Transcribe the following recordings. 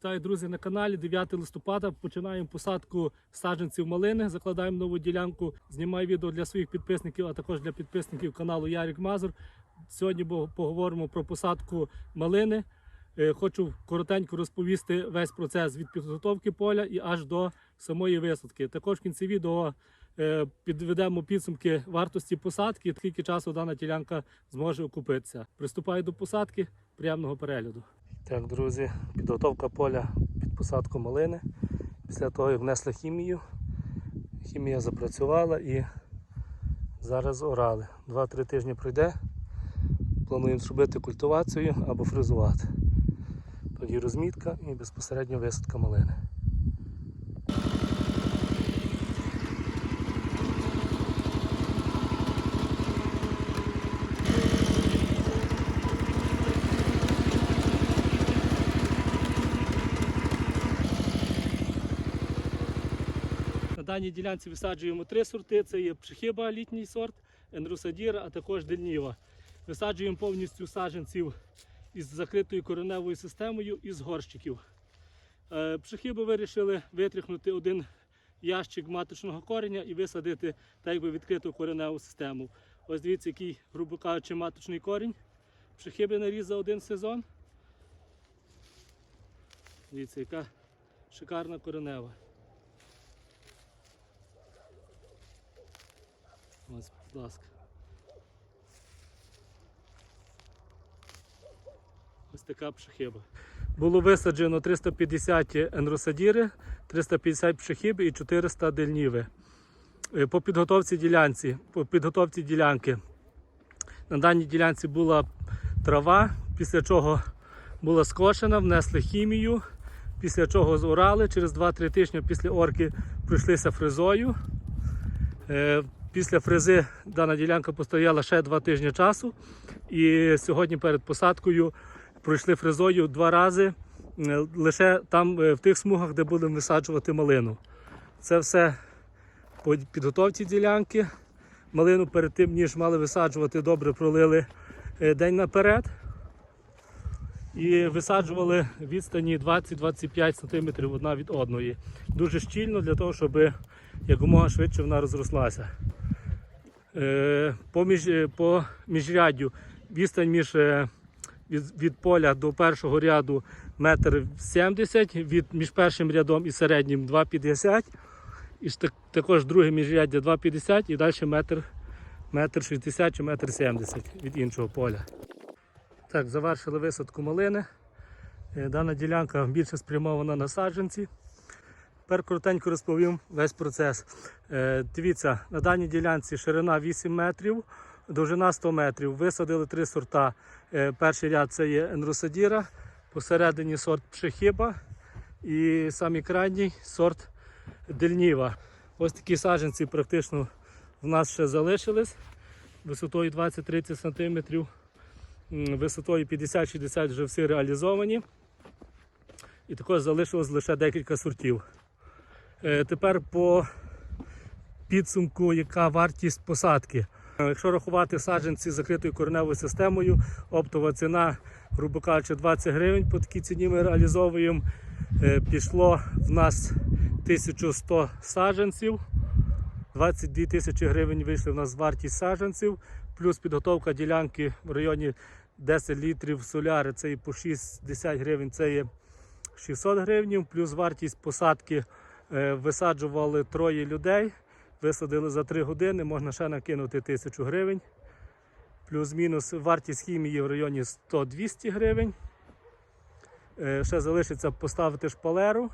Вітаю, друзі, на каналі 9 листопада. Починаємо посадку саджанців малини. Закладаємо нову ділянку. Знімаю відео для своїх підписників, а також для підписників каналу Ярік Мазур. Сьогодні поговоримо про посадку малини. Е, Хочу коротенько розповісти весь процес від підготовки поля і аж до самої висадки. Також в кінці відео е, підведемо підсумки вартості посадки, скільки часу дана ділянка зможе окупитися. Приступаю до посадки. Приємного перегляду. Так, друзі, підготовка поля під посадку малини. Після того, як внесли хімію, хімія запрацювала і зараз орали. Два-три тижні пройде. Плануємо зробити культивацію або фризувати. Тоді розмітка і безпосередньо висадка малини. Даній ділянці висаджуємо три сорти. Це є пшехиба літній сорт, енрусадіра, а також дельніва. Висаджуємо повністю саджанців із закритою кореневою системою із горщиків. Е, Пшехиби вирішили витряхнути один ящик маточного кореня і висадити так якби відкриту кореневу систему. Ось дивіться, який, грубо кажучи, маточний корінь. Пшехиби наріз за один сезон. Дивіться, яка шикарна коренева. Ось, будь ласка. Ось така пшехиба. Було висаджено 350 енросадіри, 350 пшехиби і 400 дельніви. Е, По підготовці ділянці, по підготовці ділянки. На даній ділянці була трава, після чого була скошена, внесли хімію, після чого зорали. Через 2-3 тижні після орки пройшлися фрезою. Після фрези дана ділянка постояла ще 2 тижні часу. І сьогодні перед посадкою пройшли фрезою два рази е, лише там е, в тих смугах, де будемо висаджувати малину. Це все по підготовці ділянки. Малину перед тим, ніж мали висаджувати, добре пролили е, день наперед. І висаджували відстані 20-25 см одна від одної. Дуже щільно для того, щоб якомога швидше вона розрослася. Е, По, між, е, по міжряддю відстань між е, від, від поля до першого ряду метр 70, від між першим рядом і середнім 2,50. І так, також друге міжряддя 2,50 і далі метр, метр 60 чи метр 70 від іншого поля. Так, завершили висадку малини. Дана ділянка більше спрямована на саджанці. Тепер коротенько розповім весь процес. Е, Дивіться, на даній ділянці ширина 8 метрів, довжина 100 метрів. Висадили три сорта. Е, Перший ряд це є енросадіра, посередині сорт пшехіба і самий крайній сорт дельніва. Ось такі саджанці практично в нас ще залишились висотою 20-30 см, висотою 50-60 вже всі реалізовані. І також залишилось лише декілька сортів. Е, Тепер по підсумку, яка вартість посадки. Е, Якщо рахувати саджанці з закритою кореневою системою, оптова ціна, грубо кажучи, 20 гривень по такій ціні ми реалізовуємо. Е, Пішло в нас 1100 саджанців. 22 тисячі гривень вийшли в нас вартість саджанців, плюс підготовка ділянки в районі 10 літрів соляри, це і по 60 гривень, це є 600 гривень, плюс вартість посадки висаджували троє людей, висадили за 3 години, можна ще накинути 1000 гривень. Плюс-мінус вартість хімії в районі 100-200 гривень. Е, Ще залишиться поставити шпалеру,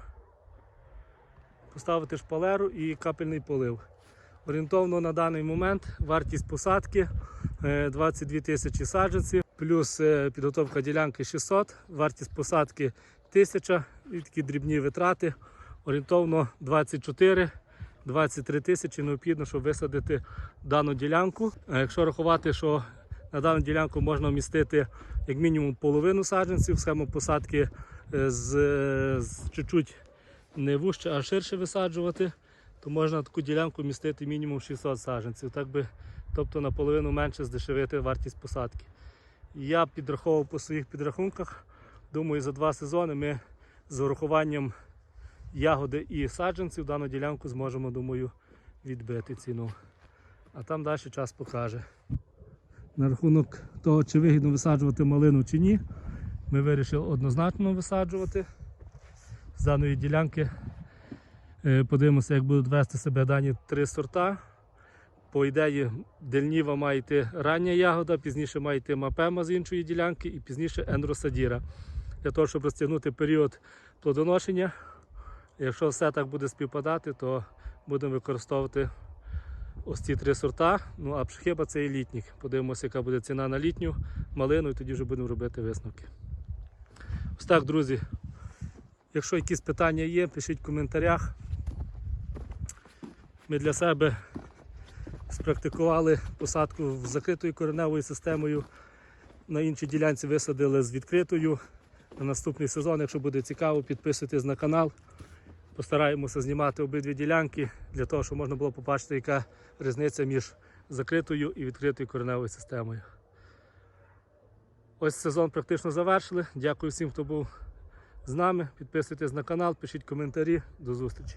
поставити шпалеру і капельний полив. Орієнтовно на даний момент вартість посадки е, 22 тисячі саджанців, плюс е, підготовка ділянки 600, вартість посадки 1000 і такі дрібні витрати. Орієнтовно 24-23 тисячі необхідно, щоб висадити дану ділянку. А якщо рахувати, що на дану ділянку можна вмістити як мінімум половину саджанців, схему посадки е, з, з чуть-чуть не вужче, а ширше висаджувати, то можна таку ділянку вмістити мінімум 600 саджанців. Так би, тобто наполовину менше здешевити вартість посадки. Я підраховував по своїх підрахунках. Думаю, за два сезони ми з урахуванням ягоди і саджанців дану ділянку зможемо, думаю, відбити ціну. А там далі час покаже. На рахунок того, чи вигідно висаджувати малину чи ні, ми вирішили однозначно висаджувати. З даної ділянки е, подивимося, як будуть вести себе дані три сорта. По ідеї, дельніва має йти рання ягода, пізніше має йти мапема з іншої ділянки і пізніше ендросадіра. Для того, щоб розтягнути період плодоношення. Якщо все так буде співпадати, то будемо використовувати ось ці три сорта. Ну а пшхиба це і літніх. Подивимося, яка буде ціна на літню малину, і тоді вже будемо робити висновки. Ось так, друзі. Якщо якісь питання є, пишіть в коментарях. Ми для себе спрактикували посадку з закритою кореневою системою. На іншій ділянці висадили з відкритою. На наступний сезон, якщо буде цікаво, підписуйтесь на канал. Постараємося знімати обидві ділянки для того, щоб можна було побачити, яка різниця між закритою і відкритою кореневою системою. Ось сезон практично завершили. Дякую всім, хто був з нами. Підписуйтесь на канал, пишіть коментарі. До зустрічі.